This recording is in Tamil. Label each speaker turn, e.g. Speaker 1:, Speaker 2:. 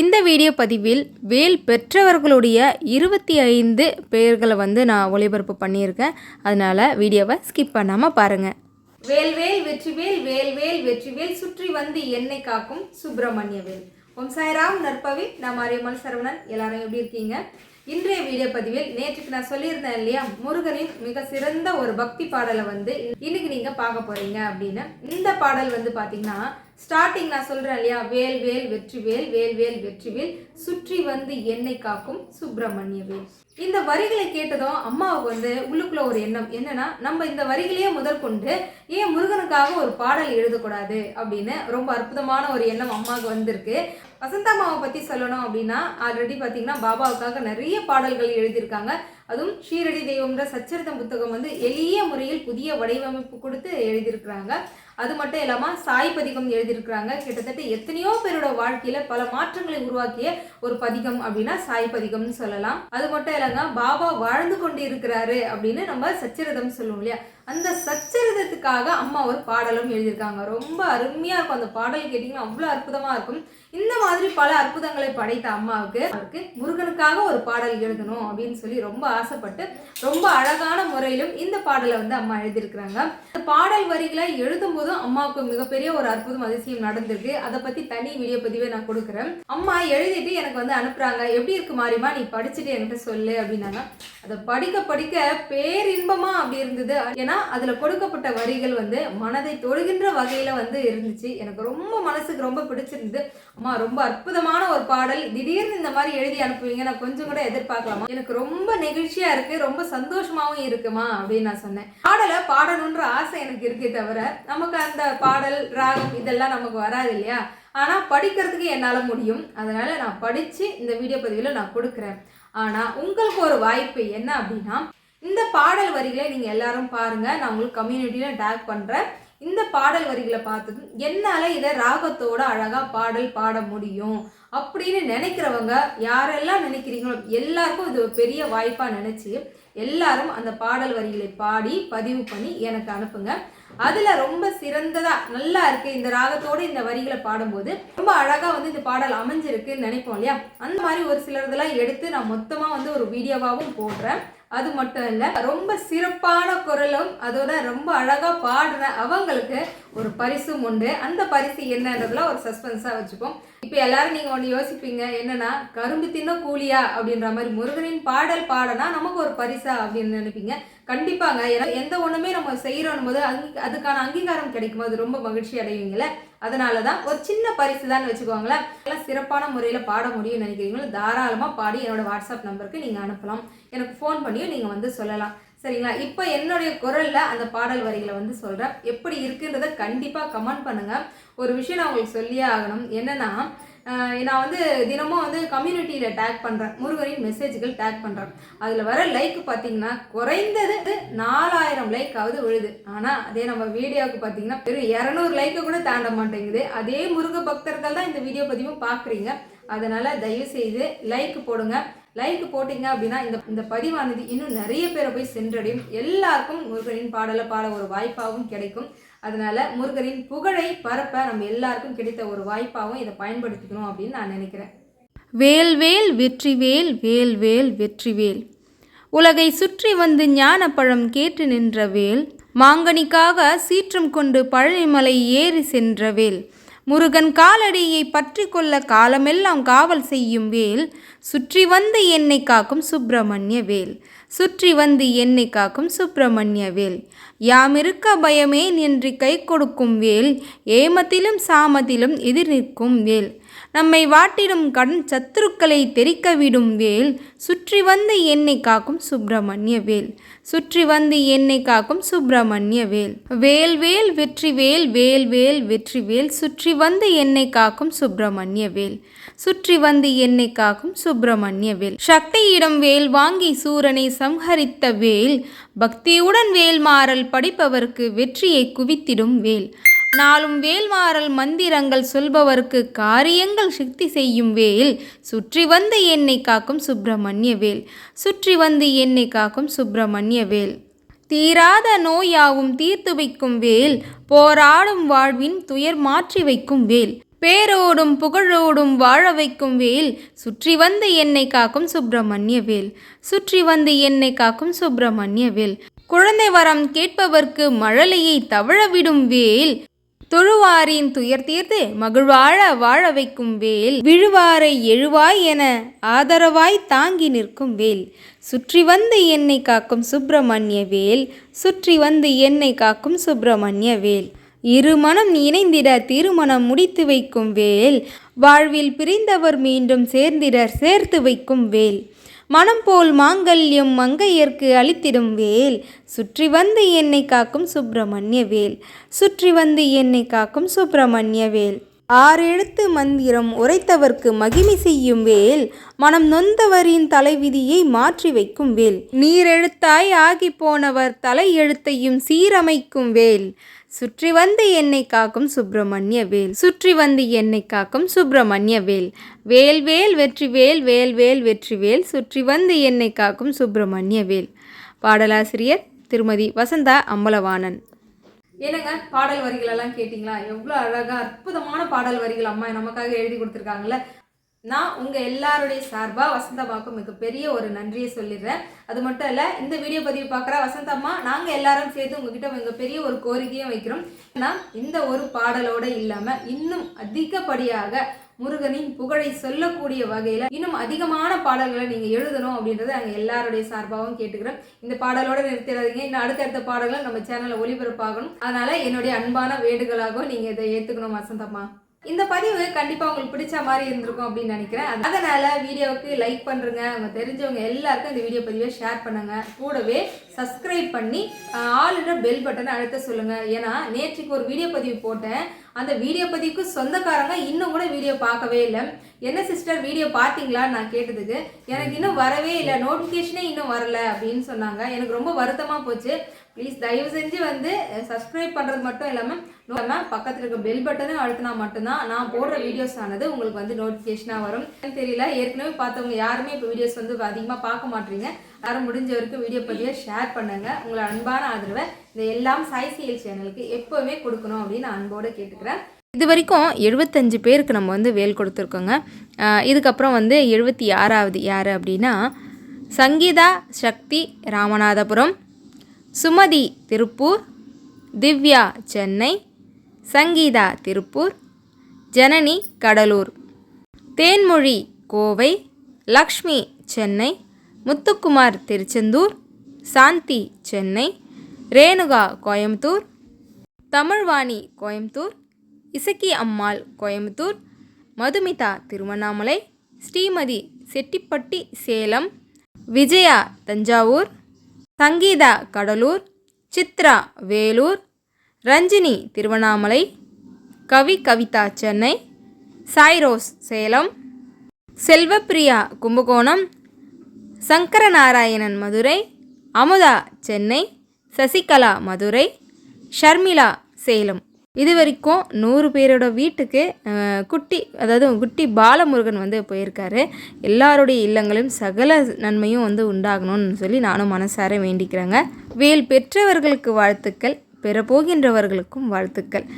Speaker 1: இந்த வீடியோ பதிவில் வேல் பெற்றவர்களுடைய இருபத்தி ஐந்து பெயர்களை வந்து நான் ஒளிபரப்பு பண்ணியிருக்கேன். அதனால் வீடியோவை ஸ்கிப் பண்ணாமல் பாருங்கள் வேல் வேல் வெற்றிவேல் வேல் வேல் வெற்றிவேல் சுற்றி வந்து என்னை காக்கும் சுப்பிரமணிய வேல். ஓம் சாய்ராம் நற்பவி நான் மாரியம்மன் சரவணன். எல்லாரும் எப்படி இருக்கீங்க? இன்றைய வீடியோ பதிவில் நேற்றுக்கு நான் சொல்லியிருந்தேன் இல்லையா முருகனின் மிக சிறந்த ஒரு பக்தி பாடலை வந்து இன்னைக்கு நீங்க பார்க்க போறீங்க அப்படின்னு. இந்த பாடல் வந்து பாத்தீங்கன்னா ஸ்டார்டிங் நான் சொல்றேன் இல்லையா வேல் வேல் வெற்றி வேல் வேல் வேல் வெற்றி வேல் சுற்றி வந்து என்னை காக்கும் சுப்பிரமணிய வேல். இந்த வரிகளை கேட்டதும் அம்மாவுக்கு வந்து உள்ளுக்குள்ள ஒரு எண்ணம். என்னன்னா நம்ம இந்த வரிகளையே முதல் கொண்டு ஏன் முருகனுக்காக ஒரு பாடல் எழுதக்கூடாது அப்படின்னு ரொம்ப அற்புதமான ஒரு எண்ணம் அம்மாவுக்கு வந்திருக்கு. வசந்தாமாவை பற்றி சொல்லணும் அப்படின்னா ஆல்ரெடி பார்த்தீங்கன்னா பாபாவுக்காக நிறைய பாடல்கள் எழுதியிருக்காங்க. அதுவும் ஷீரடி தெய்வம்ன்ற சச்சரித்த புத்தகம் வந்து எளிய முறையில் புதிய வடிவமைப்பு கொடுத்து எழுதியிருக்கிறாங்க. அது மட்டும் இல்லாமல் சாய் பதிகம் எழுதியிருக்கிறாங்க. கிட்டத்தட்ட எத்தனையோ பேரோட வாழ்க்கையில பல மாற்றங்களை உருவாக்கிய ஒரு பதிகம் அப்படின்னா சாய் பதிகம்னு சொல்லலாம். அது மட்டும் இல்லைங்க பாபா வாழ்ந்து கொண்டு இருக்கிறாரு அப்படின்னு நம்ம சச்சரிதம் சொல்லுவோம் இல்லையா? அந்த சச்சரிதத்துக்காக அம்மா ஒரு பாடலும் எழுதியிருக்காங்க. ரொம்ப அருமையா இருக்கும். அந்த பாடல் கேட்டிங்கன்னா அவ்வளோ அற்புதமா இருக்கும். இந்த மாதிரி பல அற்புதங்களை படைத்த அம்மாவுக்கு அவருக்கு முருகனுக்காக ஒரு பாடல் எழுதணும் அப்படின்னு சொல்லி ரொம்ப ஆசைப்பட்டு ரொம்ப அழகான முறையிலும் இந்த பாடலை வந்து அம்மா எழுதியிருக்கிறாங்க. இந்த பாடல் வரிகளை எழுதும்போது போதும் அம்மாவுக்கு மிகப்பெரிய ஒரு அற்புதம் அதிசயம் நடந்திருக்கு. அதை பத்தி தனி வீடியோ பதிவே நான் கொடுக்குறேன். அம்மா எழுதிட்டு எனக்கு வந்து அனுப்புறாங்க. எப்படி இருக்கு மாறிமா நீ படிச்சுட்டு என்கிட்ட சொல்லு அப்படின்னாங்க. அதை படிக்க படிக்க பேரின்பமா அப்படி இருந்தது. ஏன்னா அதுல கொடுக்கப்பட்ட வரிகள் வந்து மனதை தொழுகின்ற வகையில வந்து இருந்துச்சு. எனக்கு ரொம்ப மனசுக்கு ரொம்ப பிடிச்சிருந்து அம்மா ரொம்ப அற்புதமான ஒரு பாடல். திடீர்னு இந்த மாதிரி எழுதி அனுப்புவீங்க. நான் கொஞ்சம் கூட எதிர்பார்க்கலாமா? எனக்கு ரொம்ப நெகிழ்ச்சியா இருக்கு. ரொம்ப சந்தோஷமாவும் இருக்குமா அப்படின்னு நான் சொன்னேன். பாடலை பாடணுன்ற ஆசை எனக்கு இருக்கே தவிர நமக்கு அந்த பாடல் ராகம் இதெல்லாம் நமக்கு வராது இல்லையா? ஆனால் படிக்கிறதுக்கு என்னால் முடியும். அதனால நான் படித்து இந்த வீடியோ பதிவில் நான் கொடுக்குறேன். ஆனால் உங்களுக்கு ஒரு வாய்ப்பு என்ன அப்படின்னா இந்த பாடல் வரிகளை நீங்கள் எல்லாரும் பாருங்கள் நான் உங்களுக்கு கம்யூனிட்டியில் டேக் பண்ணுறேன் இந்த பாடல் வரிகளை பார்த்ததும் என்னால் இதை ராகத்தோட அழகாக பாடல் பாட முடியும் அப்படின்னு நினைக்கிறவங்க யாரெல்லாம் நினைக்கிறீங்களோ எல்லாருக்கும் இது ஒரு பெரிய வாய்ப்பாக நினச்சி எல்லாரும் அந்த பாடல் வரிகளை பாடி பதிவு பண்ணி எனக்கு அனுப்புங்க. அதில் ரொம்ப சிறந்ததாக நல்லா இருக்குது இந்த ராகத்தோடு இந்த வரிகளை பாடும்போது. ரொம்ப அழகாக வந்து இந்த பாடல் அமைஞ்சிருக்குன்னு நினைப்போம் இல்லையா? அந்த மாதிரி ஒரு சிலர்தெல்லாம் எடுத்து நான் மொத்தமாக வந்து ஒரு வீடியோவாகவும் போடுறேன். அது மட்டும் இல்லை ரொம்ப சிறப்பான குரலும் அதோட ரொம்ப அழகாக பாடுற அவங்களுக்கு ஒரு பரிசும் உண்டு. அந்த பரிசு என்னன்றதுல ஒரு சஸ்பென்ஸாக வச்சுப்போம். இப்போ எல்லாரும் நீங்கள் ஒன்று யோசிப்பீங்க என்னன்னா கரும்பு தின்ன கூலியா அப்படின்ற மாதிரி முருகனின் பாடல் பாடனா நமக்கு ஒரு பரிசா அப்படின்னு நினைப்பீங்க. கண்டிப்பாங்க. ஏன்னா எந்த ஒண்ணுமே நம்ம செய்யறோம் போது அங்கீ- அதுக்கான அங்கீகாரம் கிடைக்கும் போது ரொம்ப மகிழ்ச்சி அடைவீங்கள அதனால தான் ஒரு சின்ன பரிசு தான் வச்சுக்கோங்களேன். எல்லாம் சிறப்பான முறையில் பாட முடியும்னு நினைக்கிறீங்களோ தாராளமாக பாடி என்னோட வாட்ஸ்அப் நம்பருக்கு நீங்கள் அனுப்பலாம். எனக்கு ஃபோன் பண்ணியும் நீங்கள் வந்து சொல்லலாம். சரிங்களா? இப்போ என்னுடைய குரலில் அந்த பாடல் வரிகளை வந்து சொல்கிறேன் எப்படி இருக்குன்றதை கண்டிப்பாக கமெண்ட் பண்ணுங்கள் ஒரு விஷயம் நான் உங்களுக்கு சொல்லியே ஆகணும். என்னன்னா நான் வந்து தினமும் வந்து கம்யூனிட்டியில் டேக் பண்ணுறேன் முருகரின் மெசேஜ்கள் டேக் பண்ணுறேன் அதில் வர லைக் பார்த்தீங்கன்னா குறைந்தது நாலாயிரம் லைக்காவது விழுது. ஆனால் அதே நம்ம வீடியோவுக்கு பார்த்தீங்கன்னா வெறும் இரநூறு லைக்கை கூட தாண்ட மாட்டேங்குது. அதே முருக பக்தர்கள் தான் இந்த வீடியோ பதிவும் பார்க்குறீங்க. அதனால் தயவு செய்து லைக் போடுங்க. லைக் போட்டிங்க அப்படின்னா இந்த இந்த பதிவானது இன்னும் நிறைய பேரை போய் சென்றடையும். எல்லாருக்கும் முருகனின் பாடலை பாட ஒரு வாய்ப்பாகவும் கிடைக்கும். அதனால முருகனின் புகழை பரப்ப நம்ம எல்லாருக்கும் கிடைத்த ஒரு வாய்ப்பாகவும் இதை பயன்படுத்திக்கணும் அப்படின்னு நான் நினைக்கிறேன். வேல்வேல் வெற்றிவேல் வேல்வேல் வெற்றிவேல் உலகை சுற்றி வந்து ஞானப்பழம் கேட்டு நின்ற வேல் மாங்கனிக்காக சீற்றம் கொண்டு பழனிமலை ஏறி சென்ற வேல். முருகன் காலடியை பற்றி கொள்ள காலமெல்லாம் காவல் செய்யும் வேல். சுற்றி வந்து என்னை காக்கும் சுப்பிரமணிய வேல். சுற்றி வந்து என்னை காக்கும் சுப்பிரமணிய வேல். யாமிருக்க பயமேன் என்று கை கொடுக்கும் வேல். ஏமத்திலும் சாமத்திலும் எதிர் நிற்கும் வேல். நம்மை வாட்டிடும் கண் சத்துருக்களை தெரிக்க விடும் வேல். சுற்றி வந்து என்னை காக்கும் சுப்பிரமணிய வேல். சுற்றி வந்து என்னை காக்கும் சுப்பிரமணிய வேல். வேல் வேல் வெற்றி வேல் வேல் வேல் வெற்றி வேல். சுற்றி வந்து என்னை காக்கும் சுப்பிரமணிய வேல். சுற்றி வந்து என்னை காக்கும் சுப்பிரமணிய வேல். சக்தியிடம் வேல் வாங்கி சூரனை சம்ஹரித்த வேல். பக்தியுடன் வேல் மாறல் படிப்பவருக்கு வெற்றியை குவித்திடும் வேல். நாளும் வேல்மாறல் மந்திரங்கள் சொல்பவர்க்கு காரியங்கள் சக்தி செய்யும் வேல். சுற்றி வந்து என்னை காக்கும் சுப்பிரமணிய வேல். சுற்றி வந்து என்னை காக்கும் சுப்பிரமணிய வேல். தீராத நோயாவும் தீர்த்து வைக்கும் வேல். போராடும் வாழ்வின் துயர் மாற்றி வைக்கும் வேல். பேரோடும் புகழோடும் வாழ வைக்கும் வேல். சுற்றி வந்து என்னை காக்கும் சுப்பிரமணிய வேல். சுற்றி வந்து என்னை காக்கும் சுப்பிரமணிய வேல். குழந்தை வரம் கேட்பவர்க்கு மழலையை தவழவிடும் வேல். தொழுவாரின் துயர் தீர்த்து மகிழ்வாழ வாழ வைக்கும் வேல். விழுவாரை எழுவாய் என ஆதரவாய் தாங்கி நிற்கும் வேல். சுற்றி வந்து என்னை காக்கும் சுப்பிரமணிய வேல். சுற்றி வந்து என்னை காக்கும் சுப்பிரமணிய வேல். இருமணம் இணைந்திட திருமணம் முடித்து வைக்கும் வேல். வாழ்வில் பிரிந்தவர் மீண்டும் சேர்ந்திட சேர்த்து வைக்கும் வேல். மனம் போல் மாங்கல்யம் மங்கையர்க்கு அளித்திடும் வேல். சுற்றி வந்து என்னை காக்கும் சுப்பிரமணிய வேல். சுற்றி வந்து என்னை காக்கும் சுப்பிரமணிய வேல். ஆறெழுத்து மந்திரம் உரைத்தவர்க்கு மகிமை செய்யும் வேல். மனம் நொந்தவரின் தலைவிதியை மாற்றி வைக்கும் வேல். நீரெழுத்தாய் ஆகி போனவர் தலை எழுத்தையும் சீரமைக்கும் வேல். சுற்றி வந்து என்னை காக்கும் சுப்பிரமணிய வேல். சுற்றி வந்து என்னை காக்கும் சுப்பிரமணிய வேல். வேல் வேல் வெற்றி வேல் வேல் வேல் வெற்றி வேல். சுற்றி வந்து என்னை காக்கும் சுப்பிரமணிய வேல். பாடலாசிரியர் திருமதி வசந்தா அம்பலவாணன். என்னங்க பாடல் வரிகள் எல்லாம் கேட்டிங்களா? எவ்வளோ அழகா அற்புதமான பாடல் வரிகள் அம்மா நமக்காக எழுதி கொடுத்துருக்காங்களே நான் உங்கள் எல்லாருடைய சார்பாக வசந்தம்மாவுக்கு மிகப்பெரிய ஒரு நன்றியை சொல்லிடுறேன். அது மட்டும் இல்லை இந்த வீடியோ பதிவு பார்க்குற வசந்தம்மா நாங்கள் எல்லாரும் சேர்த்து உங்ககிட்ட மிகப்பெரிய ஒரு கோரிக்கையும் வைக்கிறோம். ஏன்னா இந்த ஒரு பாடலோடு இல்லாமல் இன்னும் அதிகப்படியாக முருகனின் புகழை சொல்லக்கூடிய வகையில் இன்னும் அதிகமான பாடல்களை நீங்கள் எழுதணும் அப்படின்றத நாங்கள் எல்லாருடைய சார்பாகவும் கேட்டுக்கிறோம். இந்த பாடலோட நிறுத்திடாதீங்க. இன்னும் அடுத்தடுத்த பாடல்கள் நம்ம சேனலில் ஒளிபரப்பாகணும். அதனால் என்னுடைய அன்பான வேண்டுகளாகவும் நீங்கள் இதை ஏற்றுக்கணும் வசந்தம்மா இந்த பதிவு கண்டிப்பாக உங்களுக்கு பிடிச்ச மாதிரி இருந்திருக்கும் அப்படின்னு நினைக்கிறேன். அதனால வீடியோவுக்கு லைக் பண்ணுறங்க அவங்க தெரிஞ்சவங்க எல்லாருக்கும் இந்த வீடியோ பதிவை ஷேர் பண்ணுங்க. கூடவே சப்ஸ்கிரைப் பண்ணி ஆளுன்ற பெல் பட்டனை அழுத்த சொல்லுங்கள் ஏன்னா நேற்றுக்கு ஒரு வீடியோ பதிவு போட்டேன். அந்த வீடியோ பதிவுக்கு சொந்தக்காரங்க இன்னும் கூட வீடியோ பார்க்கவே இல்லை. என்ன சிஸ்டர் வீடியோ பார்த்தீங்களான்னு நான் கேட்டதுக்கு எனக்கு இன்னும் வரவே இல்லை. நோட்டிஃபிகேஷனே இன்னும் வரல அப்படின்னு சொன்னாங்க. எனக்கு ரொம்ப வருத்தமாக போச்சு. ப்ளீஸ் தயவு செஞ்சு வந்து சப்ஸ்கிரைப் பண்ணுறது மட்டும் இல்லாமல் நம்ம பக்கத்தில் இருக்க பெல் பட்டனும் அழுத்தினா மட்டும்தான் நான் போடுற வீடியோஸ் ஆனது உங்களுக்கு வந்து நோட்டிஃபிகேஷனாக வரும். தெரியல. ஏற்கனவே பார்த்தவங்க யாருமே இப்போ வீடியோஸ் வந்து அதிகமாக பார்க்க மாட்டீங்க. யாரும் முடிஞ்ச வரைக்கும் வீடியோ பதிவை ஷேர் பண்ணுங்கள் உங்களை அன்பான ஆதரவை இந்த எல்லாம் சாய்சியல் சேனலுக்கு எப்போவுமே கொடுக்கணும் அப்படின்னு நான் அன்போடு கேட்டுக்கிறேன். இது வரைக்கும் எழுபத்தஞ்சு பேருக்கு நம்ம வந்து வேல் கொடுத்துருக்கோங்க. இதுக்கப்புறம் வந்து எழுபத்தி ஆறாவது யார் அப்படின்னா சங்கீதா சக்தி ராமநாதபுரம் சுமதி திருப்பூர் திவ்யா சென்னை சங்கீதா திருப்பூர் ஜனனி கடலூர் தேன்மொழி கோவை லக்ஷ்மி சென்னை முத்துக்குமார் திருச்செந்தூர் சாந்தி சென்னை ரேணுகா கோயம்புத்தூர் தமிழ்வாணி கோயம்புத்தூர் இசக்கி அம்மாள் கோயம்புத்தூர் மதுமிதா திருவண்ணாமலை ஸ்ரீமதி செட்டிப்பட்டி சேலம் விஜயா தஞ்சாவூர் சங்கீதா கடலூர் சித்ரா வேலூர் ரஞ்சினி திருவண்ணாமலை கவி கவிதா சென்னை சாய்ரோஸ் சேலம் செல்வப்பிரியா கும்பகோணம் சங்கரநாராயணன் மதுரை அமுதா சென்னை சசிகலா மதுரை ஷர்மிளா சேலம். இது வரைக்கும் நூறு பேரோட வீட்டுக்கு குட்டி அதாவது குட்டி பாலமுருகன் வந்து போயிருக்காரு. எல்லாருடைய இல்லங்களும் சகல நன்மையும் வந்து உண்டாகணும்னு சொல்லி நானும் மனசார வேண்டிக்கிறேங்க. வேல் பெற்றவர்களுக்கு வாழ்த்துக்கள் பெறப்போகின்றவர்களுக்கும் வாழ்த்துக்கள்.